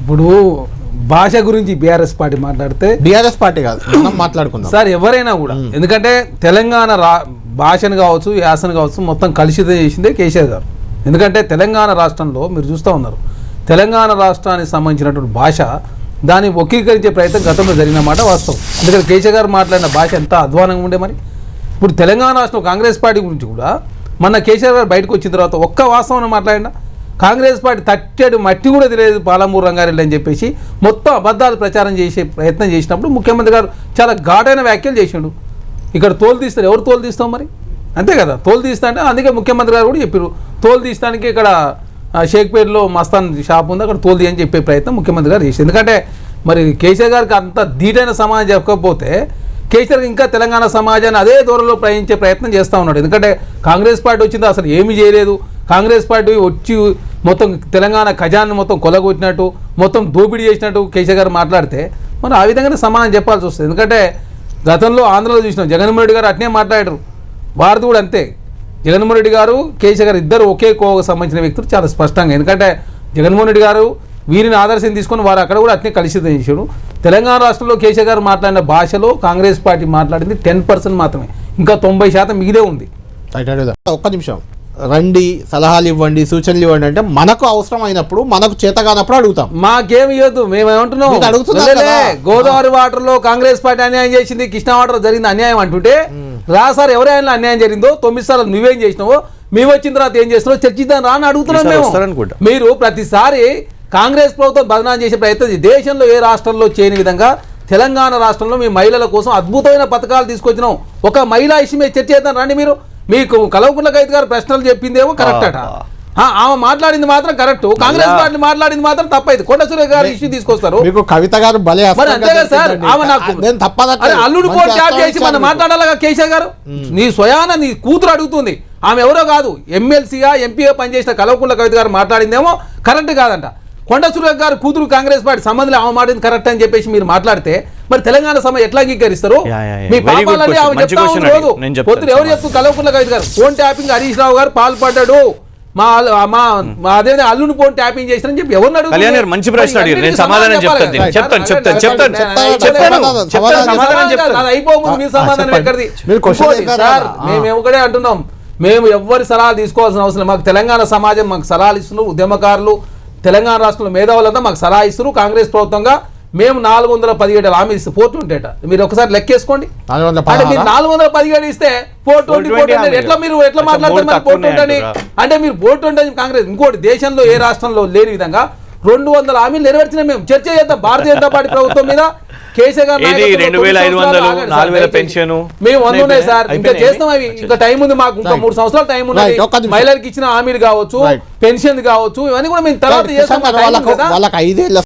ఇప్పుడు భాష గురించి బీఆర్ఎస్ పార్టీ మాట్లాడితే బీఆర్ఎస్ పార్టీ కాదు మనం మాట్లాడుకుందాం. సార్ ఎవరైనా కూడా. ఎందుకంటే తెలంగాణ రా భాషను కావచ్చు యాసను కావచ్చు మొత్తం కలుషితం చేసిందే కేసీఆర్ గారు. ఎందుకంటే తెలంగాణ రాష్ట్రంలో మీరు చూస్తూ ఉన్నారు. తెలంగాణ రాష్ట్రానికి సంబంధించినటువంటి భాష దాన్ని వక్రీకరించే ప్రయత్నం గతంలో జరిగిన మాట వాస్తవం. ఎందుకంటే కేసీఆర్ గారు మాట్లాడిన భాష ఎంత అధ్వానంగా ఉండే మరి? ఇప్పుడు తెలంగాణ రాష్ట్రం కాంగ్రెస్ పార్టీ గురించి కూడా మొన్న కేసీఆర్ గారు బయటకు వచ్చిన తర్వాత ఒక్క వాస్తవం మాట్లాడినా? కాంగ్రెస్ పార్టీ తట్టేడు మట్టి కూడా తెలియదు పాలమూరు రంగారెడ్డి అని చెప్పేసి మొత్తం అబద్ధాలు ప్రచారం చేసే ప్రయత్నం చేసినప్పుడు ముఖ్యమంత్రి గారు చాలా ఘాటైన వ్యాఖ్యలు చేసిండు. ఇక్కడ తోలు తీస్తారు. ఎవరు తోలు తీస్తాం మరి? అంతే కదా. తోలు తీస్తా అంటే అందుకే ముఖ్యమంత్రి గారు కూడా చెప్పారు తోలు తీస్తానికి ఇక్కడ ఆ, షేక్పేటలో మస్తాన్ షాప్ ఉంది. అక్కడ తోలు తీయని చెప్పే ప్రయత్నం ముఖ్యమంత్రి గారు చేసి ఎందుకంటే మరి కేసీఆర్ గారికి అంత ధీటైన సమాజం చెప్పకపోతే కేసీఆర్ ఇంకా తెలంగాణ సమాజాన్ని అదే దూరంలో ప్రయాణించే ప్రయత్నం చేస్తూ ఉన్నాడు. ఎందుకంటే కాంగ్రెస్ పార్టీ వచ్చింది అసలు ఏమీ చేయలేదు. కాంగ్రెస్ పార్టీ వచ్చి మొత్తం తెలంగాణ ఖజాన్ని మొత్తం కొలగొట్టినట్టు మొత్తం దోపిడీ చేసినట్టు కేసీఆర్ గారు మాట్లాడితే మనం ఆ విధంగానే సమాధానం చెప్పాల్సి వస్తుంది. ఎందుకంటే గతంలో ఆంధ్రలో చూసినాం జగన్మోహన్ రెడ్డి గారు అట్నే మాట్లాడారు. భారతి కూడా అంతే. జగన్మోహన్ రెడ్డి గారు కేసీఆర్ గారు ఇద్దరు ఒకే కోవకు సంబంధించిన వ్యక్తులు చాలా స్పష్టంగా. ఎందుకంటే జగన్మోహన్ రెడ్డి గారు వీరిని ఆదర్శం తీసుకొని వారు అక్కడ కూడా అట్నే కలుషితం చేశాడు తెలంగాణ రాష్ట్రంలో కేసీఆర్ గారు మాట్లాడిన భాషలో కాంగ్రెస్ పార్టీ మాట్లాడింది టెన్ పర్సెంట్ మాత్రమే. ఇంకా తొంభై శాతం మిగిలే ఉంది. ఒక్క నిమిషం. రండి సలహాలు ఇవ్వండి సూచనలు ఇవ్వండి అంటే మనకు అవసరం అయినప్పుడు మనకు చేత కానప్పుడు అడుగుతాం. మాకేమి ఇవ్వద్దు మేము ఏమంటున్నాం మీకు అడుగుతున్నాం. గోదావరి వాటర్లో కాంగ్రెస్ పార్టీ అన్యాయం చేసింది కృష్ణా వాటర్ జరిగింది అన్యాయం అంటుంటే రా సార్ ఎవరైనా అన్యాయం జరిగిందో తొమ్మిది సార్లు నువ్వేం చేసినావో మేము వచ్చిన తర్వాత ఏం చేస్తున్నావు చర్చిద్దాం రా అని అడుగుతున్నాం మేము. మీరు ప్రతిసారి కాంగ్రెస్ ప్రభుత్వం బదనాం చేసే ప్రయత్నం దేశంలో ఏ రాష్ట్రంలో చేయని విధంగా తెలంగాణ రాష్ట్రంలో మీ మహిళల కోసం అద్భుతమైన పథకాలు తీసుకొచ్చినాం. ఒక మహిళా ఇష్యూ మీద చర్చ చేద్దాం రండి మీరు. మీకు కలవకుంట్ల కైతు గారు ప్రశ్నలు చెప్పిందేమో కరెక్ట్ అట. ఆ, ఆమె మాట్లాడింది మాత్రం కరెక్ట్. కాంగ్రెస్ పార్టీ మాట్లాడింది మాత్రం తప్పైంది. కొండ సురేఖ గారు ఇష్యూ తీసుకొస్తారు. మీకు కవిత గారు భలే మరి సార్. ఆమె నాకు నేను అల్లుడు ట్యాప్ అస్త్రం చేసి మనం మాట్లాడాలిగా కేశవ్ గారు? నీ స్వయాన నీ కూతురు అడుగుతుంది. ఆమె ఎవరో కాదు ఎమ్మెల్సీగా ఎంపీగా పనిచేసిన కలవకుంట్ల కవిత గారు మాట్లాడిందేమో కరెక్ట్ కాదంట. కొండ సురేఖ గారు కూతురు కాంగ్రెస్ పార్టీ సంబంధం ఆమె మాట్లాడింది కరెక్ట్ అని చెప్పేసి మీరు మాట్లాడితే మరి తెలంగాణ సమ ఎట్లా అంగీకరిస్తారు. మీ. ఆమె చెప్తా రోజు చెప్తాను పొద్దున ఎవరు. చెప్తూ కలవకుంట్ల కవిత గారు ఫోన్ ట్యాపింగ్ హరీష్ రావు గారు పాల్పడ్డాడు మా మా మా అదే అల్లుని ఫోన్ ట్యాపింగ్ చేసినని చెప్పి గారు మంచి ప్రశ్న అడిగారు. నేను సమాధానం చెప్తాను. చెప్తాను, చెప్తాను, చెప్తాను. చెప్తాను, సమాధానం, అయిపోతుంది మీ సమాధానం. ఎక్కడిది సార్. మేము ఒకటే అంటున్నాం మేము ఎవ్వరి సలహాలు తీసుకోవాల్సిన అవసరం. మాకు తెలంగాణ సమాజం మాకు సలహాలు ఇస్తున్నారు ఉద్యమకారులు తెలంగాణ రాష్ట్రంలో మేధావులంతా మాకు సలహా ఇస్తున్నారు కాంగ్రెస్ ప్రభుత్వంగా మేము నాలుగు వందల పదిహేడు హామీ ఇస్తే ఫోర్ ట్వంటీ అట మీరు ఒకసారి లెక్కేసుకోండి నాలుగు వందల అంటే మీరు? నాలుగు వందల పదిహేడు ఇస్తే ఫోర్ ట్వంటీ 420 ఫోర్ హామీలు. ఎట్లా మీరు ఎట్లా మరి ఫోర్ ట్వంటీ అంటురా. అంటే మీరు ఫోర్ ట్వంటీ కాంగ్రెస్ ఇంకోటి దేశంలో ఏ రాష్ట్రంలో లేని విధంగా రెండు వందల హామీలు నెరవేర్చిన మేము చర్చ చేద్దాం భారతీయ జనతా పార్టీ ప్రభుత్వం మీద. మేము సార్ ఇంకా. చేస్తాం అవి ఇంకా టైం ఉంది మాకు ఇంకా. మూడు సంవత్సరాలు టైం ఉన్నది. మహిళలకు ఇచ్చిన హామీలు కావచ్చు. పెన్షన్ కావచ్చు ఇవన్నీ కూడా మేము తర్వాత చేస్తాం